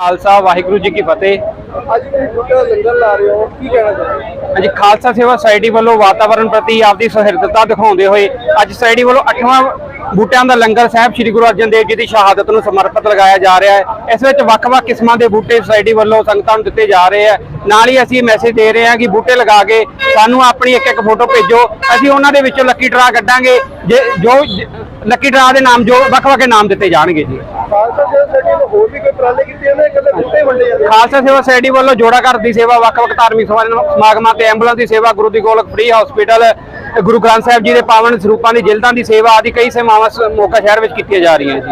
ਖਾਲਸਾ ਵਾਹਿਗੁਰੂ ਜੀ ਕੀ ਫਤਿਹ। ਅੱਜ ਤੁਸੀਂ ਬੁੱਢਾ ਲੰਗਰ ਲਾ ਰਹੇ ਹੋ ਕੀ ਕਹਿਣਾ ਚਾਹੁੰਦੇ ਅੱਜ ਖਾਲਸਾ ਸੇਵਾ ਸੁਸਾਇਟੀ ਵੱਲੋਂ ਵਾਤਾਵਰਣ ਪ੍ਰਤੀ ਆਪਦੀ ਸਹਿਰਦਤਾ ਦਿਖਾਉਂਦੇ ਹੋਏ ਅੱਜ ਸੁਸਾਇਟੀ ਵੱਲੋਂ 8ਵਾਂ ਬੂਟਿਆਂ ਦਾ ਲੰਗਰ ਸਾਹਿਬ ਸ੍ਰੀ ਗੁਰੂ ਅਰਜਨ ਦੇਵ ਜੀ ਦੀ ਸ਼ਹਾਦਤ ਨੂੰ ਸਮਰਪਿਤ ਲਗਾਇਆ ਜਾ ਰਿਹਾ ਹੈ। ਇਸ ਵਿੱਚ ਵੱਖ-ਵੱਖ ਕਿਸਮਾਂ ਦੇ ਬੂਟੇ ਸੁਸਾਇਟੀ ਵੱਲੋਂ ਸੰਗਤਾਂ ਨੂੰ ਦਿੱਤੇ ਜਾ ਰਹੇ ਹੈ। ਨਾਲ ਹੀ ਅਸੀਂ ਮੈਸੇਜ ਦੇ ਰਹੇ ਹਾਂ ਕਿ ਬੂਟੇ ਲਗਾ ਕੇ ਸਾਨੂੰ ਆਪਣੀ ਇੱਕ ਇੱਕ ਫੋਟੋ ਭੇਜੋ। ਅਸੀਂ ਉਹਨਾਂ ਦੇ ਵਿੱਚੋਂ ਲੱਕੀ ਡਰਾ ਕੱਢਾਂਗੇ। ਜੇ ਜੋ ਲੱਕੀ ਡਰਾ ਦੇ ਨਾਮ ਜੋ ਵੱਖ-ਵੱਖ ਨਾਮ ਦਿੱਤੇ ਜਾਣਗੇ ਜੀ। ਖਾਲਸਾ ਹੋਰ ਵੀ ਕੋਈ ਕੀਤੇ ਵੰਡੇ ਜਾਂਦੇ? ਸੇਵਾ ਸੁਸਾਇਟੀ ਵੱਲੋਂ ਜੋੜਾ ਘਰ ਦੀ ਸੇਵਾ ਵੱਖ-ਵੱਖ ਧਾਰਮਿਕ ਸਮਾਗਮ- ਸਮਾਗਮਾਂ ਤੇ ਐਂਬੂਲੈਂਸ ਦੀ ਸੇਵਾ ਗੁਰੂ ਦੀ ਗੋਲਕ ਫ੍ਰੀ ਹਸਪੀਟਲ ਗੁਰੂ ਗ੍ਰੰਥ ਸਾਹਿਬ ਜੀ ਦੇ ਪਾਵਨ ਸਰੂਪਾਂ ਦੀ ਜਿਲਦਾਂ ਦੀ ਸੇਵਾ ਆਦਿ ਕਈ ਸੇਵਾਵਾਂ ਮੋਗਾ ਸ਼ਹਿਰ ਵਿੱਚ ਕੀਤੀਆਂ ਜਾ ਰਹੀਆਂ ਜੀ।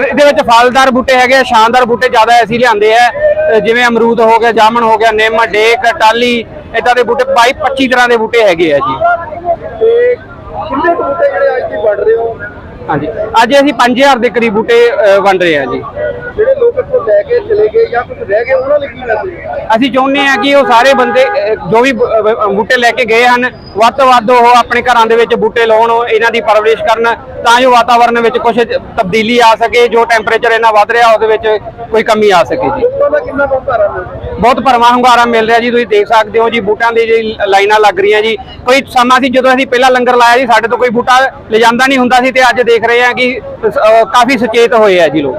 ਇਹਦੇ ਵਿੱਚ ਫਲਦਾਰ ਬੂਟੇ ਹੈਗੇ ਆ ਸ਼ਾਨਦਾਰ ਬੂਟੇ ਜ਼ਿਆਦਾ ਅਸੀਂ ਲਿਆਂਦੇ ਆ ਜਿਵੇਂ ਅਮਰੂਦ ਹੋ ਗਿਆ ਜਾਮਣ ਹੋ ਗਿਆ ਨਿੰਮ ਡੇਕ ਟਾਲੀ ਇਦਾਂ ਦੇ ਬੂਟੇ 22 25 ਤਰ੍ਹਾਂ ਦੇ ਬੂਟੇ ਹੈਗੇ ਆ ਜੀ। ਕਿੰਨੇ ਕੁ ਬੁੱਢੇ ਜਿਹੜੇ ਅੱਜ ਦੀ ਵੰਡ ਰਹੇ ਹੋ? ਹਾਂਜੀ। ਅੱਜ ਅਸੀਂ 5000 ਦੇ ਕਰੀਬ ਬੂਟੇ ਅ, ਵੰਡ ਰਹੇ ਆ ਜੀ। ਜਿਹੜੇ ਲੋਕ ਇੱਥੋਂ ਲੈ ਕੇ ਚਲੇ ਗਏ ਜਾਂ ਕੁਝ ਰਹਿ ਗਏ ਉਹਨਾਂ ਲਈ ਕੀ ਮੈਸੇਜ ਅਸੀਂ ਚਾਹੁੰਦੇ ਹਾਂ ਕਿ ਉਹ ਸਾਰੇ ਬੰਦੇ ਜੋ ਵੀ ਬ- ਬ- ਬੂਟੇ ਲੈ ਕੇ ਗਏ ਹਨ ਵੱਧ ਤੋਂ ਵੱਧ ਉਹ ਆਪਣੇ ਘਰਾਂ ਦੇ ਵਿੱਚ ਬੂਟੇ ਲਾਉਣ ਇਹਨਾਂ ਦੀ ਪਰਵਰਿਸ਼ ਕਰਨ ਤਾਂ ਜੋ ਵਾਤਾਵਰਣ ਵਿੱਚ ਕੁਝ ਤਬਦੀਲੀ ਆ ਸਕੇ ਜੋ ਟੈਂਪਰੇਚਰ ਇਹਨਾਂ ਵੱਧ ਰਿਹਾ ਉਹਦੇ ਵਿੱਚ ਕੋਈ ਕਮੀ ਆ ਸਕੇ ਜੀ। ਬਹੁਤ ਪਰਮਾ ਹੁੰਗਾਰਾ ਮਿਲ ਰਿਹਾ ਜੀ, ਤੁਸੀਂ ਦੇਖ ਸਕਦੇ ਹੋ ਜੀ, ਬੂਟਾਂ ਦੀ ਜੀ ਲਾਈਨਾਂ ਲੱਗ ਰਹੀਆਂ ਜੀ। ਕੋਈ ਸਮਾਂ ਸੀ ਜਦੋਂ ਅਸੀਂ ਪਹਿਲਾਂ ਲੰਗਰ ਲਾਇਆ ਜੀ, ਸਾਡੇ ਤੋਂ ਕੋਈ ਬੂਟਾ ਲਿਜਾਂਦਾ ਨਹੀਂ ਹੁੰਦਾ ਸੀ ਤੇ ਅੱਜ ਦੇਖ ਰਹੇ ਹਾਂ ਕਿ ਕਾਫੀ ਸੁਚੇਤ ਹੋਏ ਆ ਜੀ ਲੋਕ।